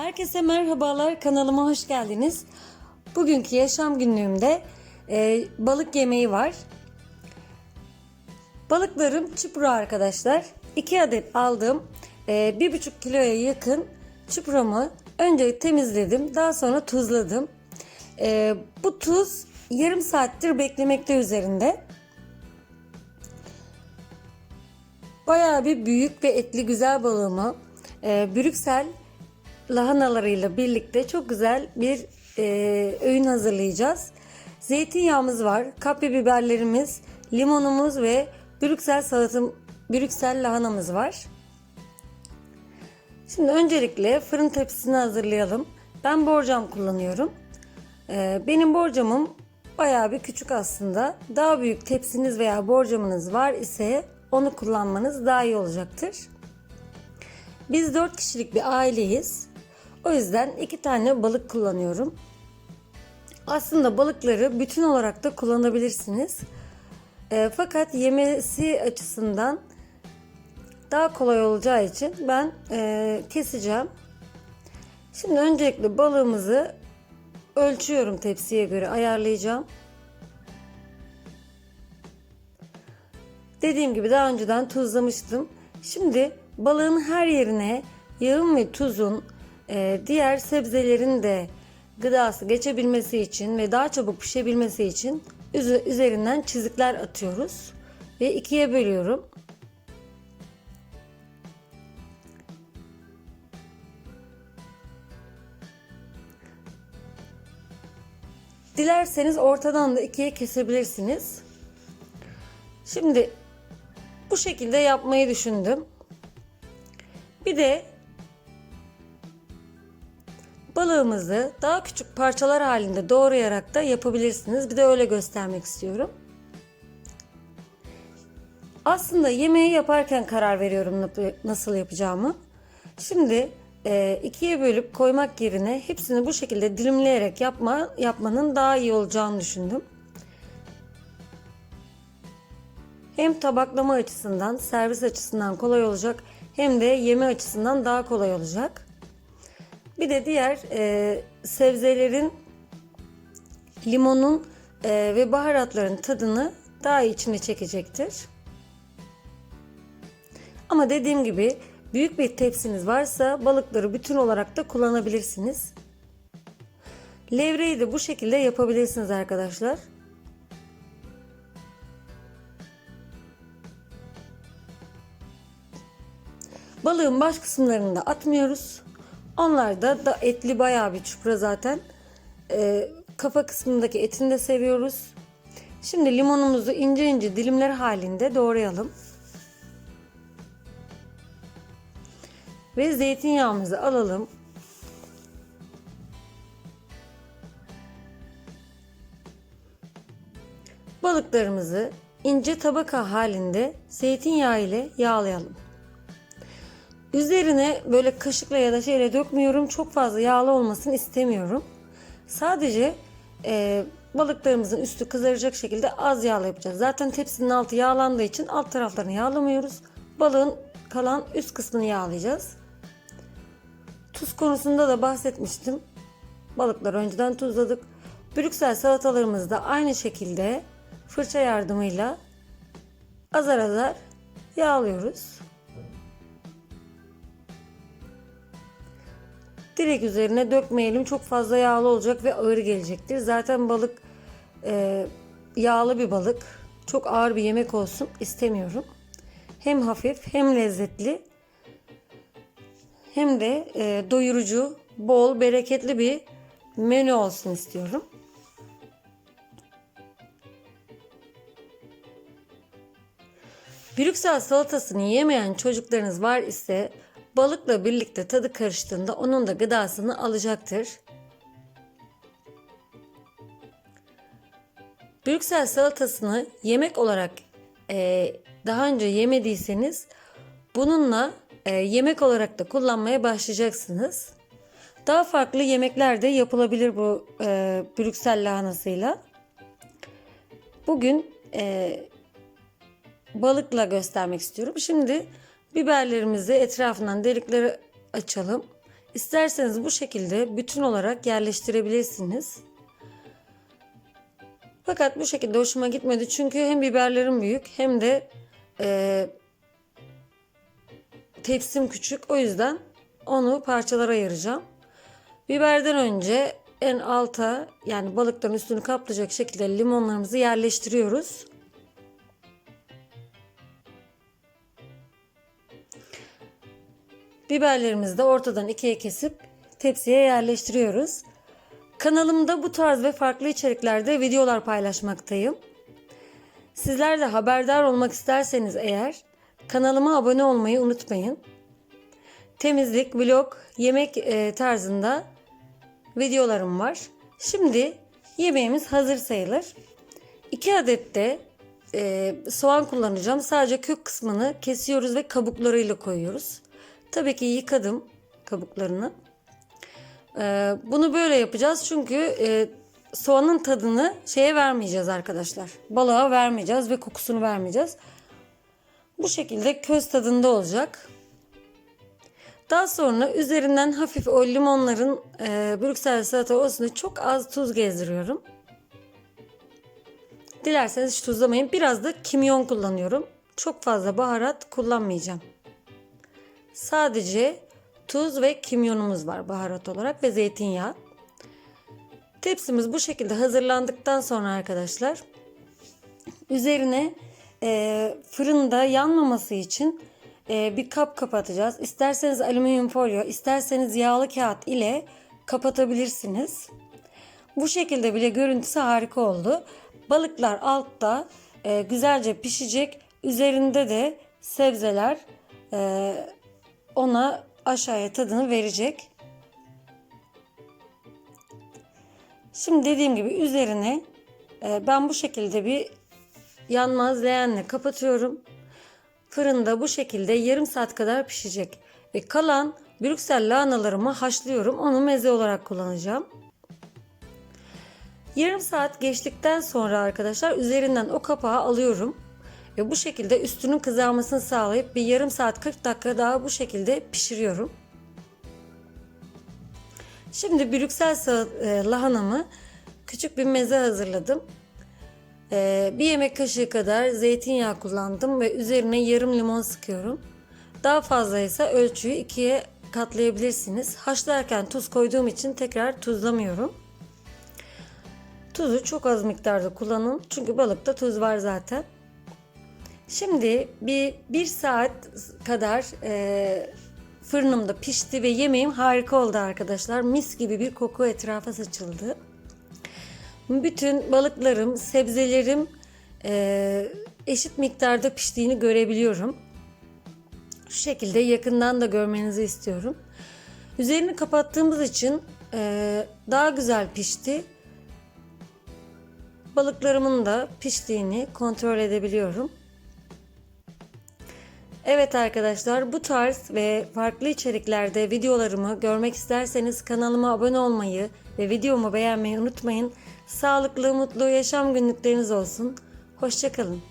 Herkese merhabalar kanalıma hoş geldiniz. Bugünkü yaşam günlüğümde e, balık yemeği var. Balıklarım çupra arkadaşlar. 2 adet aldım. E, 1,5 kiloya yakın çupramı önce temizledim. Daha sonra tuzladım. E, bu tuz yarım saattir beklemekte üzerinde. Bayağı bir büyük ve etli güzel balığımı e, Brüksel lahanalarıyla birlikte çok güzel bir e, öğün hazırlayacağız. Zeytinyağımız var, kapya biberlerimiz, limonumuz ve Brüksel salatım, Brüksel lahanamız var. Şimdi öncelikle fırın tepsisini hazırlayalım. Ben borcam kullanıyorum. E, benim borcamım bayağı bir küçük aslında. Daha büyük tepsiniz veya borcamınız var ise onu kullanmanız daha iyi olacaktır. Biz 4 kişilik bir aileyiz. O yüzden 2 tane balık kullanıyorum. Aslında balıkları bütün olarak da kullanabilirsiniz. E, fakat yemesi açısından daha kolay olacağı için ben e, keseceğim. Şimdi öncelikle balığımızı ölçüyorum tepsiye göre ayarlayacağım. Dediğim gibi daha önceden tuzlamıştım. Şimdi balığın her yerine yağın ve tuzun e, diğer sebzelerin de gıdası geçebilmesi için ve daha çabuk pişebilmesi için üzerinden çizikler atıyoruz ve ikiye bölüyorum. Dilerseniz ortadan da ikiye kesebilirsiniz. Şimdi bu şekilde yapmayı düşündüm. Bir de balığımızı daha küçük parçalar halinde doğrayarak da yapabilirsiniz. Bir de öyle göstermek istiyorum. Aslında yemeği yaparken karar veriyorum nasıl yapacağımı. Şimdi e, ikiye bölüp koymak yerine hepsini bu şekilde dilimleyerek yapma, yapmanın daha iyi olacağını düşündüm. Hem tabaklama açısından, servis açısından kolay olacak hem de yeme açısından daha kolay olacak. Bir de diğer e, sebzelerin, limonun e, ve baharatların tadını daha içine çekecektir. Ama dediğim gibi büyük bir tepsiniz varsa balıkları bütün olarak da kullanabilirsiniz. Levreyi de bu şekilde yapabilirsiniz arkadaşlar. Balığın baş kısımlarını da atmıyoruz. Onlar da, da etli bayağı bir çupra zaten. Ee, kafa kısmındaki etini de seviyoruz. Şimdi limonumuzu ince ince dilimler halinde doğrayalım. Ve zeytinyağımızı alalım. Balıklarımızı ince tabaka halinde zeytinyağı ile yağlayalım. Üzerine böyle kaşıkla ya da şeyle dökmüyorum. Çok fazla yağlı olmasını istemiyorum. Sadece e, balıklarımızın üstü kızaracak şekilde az yağla yapacağız. Zaten tepsinin altı yağlandığı için alt taraflarını yağlamıyoruz. Balığın kalan üst kısmını yağlayacağız. Tuz konusunda da bahsetmiştim. Balıkları önceden tuzladık. Brüksel salatalarımızı da aynı şekilde fırça yardımıyla azar azar yağlıyoruz. Direkt üzerine dökmeyelim. Çok fazla yağlı olacak ve ağır gelecektir. Zaten balık e, yağlı bir balık. Çok ağır bir yemek olsun istemiyorum. Hem hafif hem lezzetli hem de e, doyurucu, bol, bereketli bir menü olsun istiyorum. Brüksel salatasını yemeyen çocuklarınız var ise balıkla birlikte tadı karıştığında onun da gıdasını alacaktır. Brüksel salatasını yemek olarak e, daha önce yemediyseniz bununla e, yemek olarak da kullanmaya başlayacaksınız. Daha farklı yemekler de yapılabilir bu e, Brüksel lahanasıyla. Bugün e, balıkla göstermek istiyorum. Şimdi biberlerimizi etrafından delikleri açalım. İsterseniz bu şekilde bütün olarak yerleştirebilirsiniz. Fakat bu şekilde hoşuma gitmedi çünkü hem biberlerim büyük hem de e, tepsim küçük. O yüzden onu parçalara ayıracağım. Biberden önce en alta yani balıkların üstünü kaplayacak şekilde limonlarımızı yerleştiriyoruz. Biberlerimizi de ortadan ikiye kesip tepsiye yerleştiriyoruz. Kanalımda bu tarz ve farklı içeriklerde videolar paylaşmaktayım. Sizler de haberdar olmak isterseniz eğer kanalıma abone olmayı unutmayın. Temizlik, vlog, yemek e, tarzında videolarım var. Şimdi yemeğimiz hazır sayılır. 2 adet de e, soğan kullanacağım. Sadece kök kısmını kesiyoruz ve kabuklarıyla koyuyoruz. Tabii ki yıkadım kabuklarını. E, bunu böyle yapacağız çünkü e, soğanın tadını şeye vermeyeceğiz arkadaşlar. Balığa vermeyeceğiz ve kokusunu vermeyeceğiz. Bu şekilde köz tadında olacak. Daha sonra üzerinden hafif o limonların e, Brüksel salata olsun çok az tuz gezdiriyorum. Dilerseniz hiç tuzlamayın. Biraz da kimyon kullanıyorum. Çok fazla baharat kullanmayacağım. Sadece tuz ve kimyonumuz var baharat olarak ve zeytinyağı. Tepsimiz bu şekilde hazırlandıktan sonra arkadaşlar üzerine e, fırında yanmaması için e, bir kap kapatacağız. İsterseniz alüminyum folyo, isterseniz yağlı kağıt ile kapatabilirsiniz. Bu şekilde bile görüntüsü harika oldu. Balıklar altta e, güzelce pişecek. Üzerinde de sebzeler e, ona aşağıya tadını verecek. Şimdi dediğim gibi üzerine e, ben bu şekilde bir yanmaz leğenle kapatıyorum. Fırında bu şekilde yarım saat kadar pişecek. Ve kalan Brüksel lahanalarımı haşlıyorum. Onu meze olarak kullanacağım. Yarım saat geçtikten sonra arkadaşlar üzerinden o kapağı alıyorum. Ve bu şekilde üstünün kızarmasını sağlayıp bir yarım saat 40 dakika daha bu şekilde pişiriyorum. Şimdi Brüksel e, lahanamı küçük bir meze hazırladım. Ee, bir yemek kaşığı kadar zeytinyağı kullandım ve üzerine yarım limon sıkıyorum. Daha fazlaysa ölçüyü ikiye katlayabilirsiniz. Haşlarken tuz koyduğum için tekrar tuzlamıyorum. Tuzu çok az miktarda kullanın. Çünkü balıkta tuz var zaten. Şimdi bir, bir saat kadar e, fırınımda pişti ve yemeğim harika oldu arkadaşlar. Mis gibi bir koku etrafa saçıldı. Bütün balıklarım, sebzelerim e, eşit miktarda piştiğini görebiliyorum. Şu şekilde yakından da görmenizi istiyorum. Üzerini kapattığımız için e, daha güzel pişti. Balıklarımın da piştiğini kontrol edebiliyorum. Evet arkadaşlar bu tarz ve farklı içeriklerde videolarımı görmek isterseniz kanalıma abone olmayı ve videomu beğenmeyi unutmayın. Sağlıklı, mutlu yaşam günlükleriniz olsun. Hoşçakalın.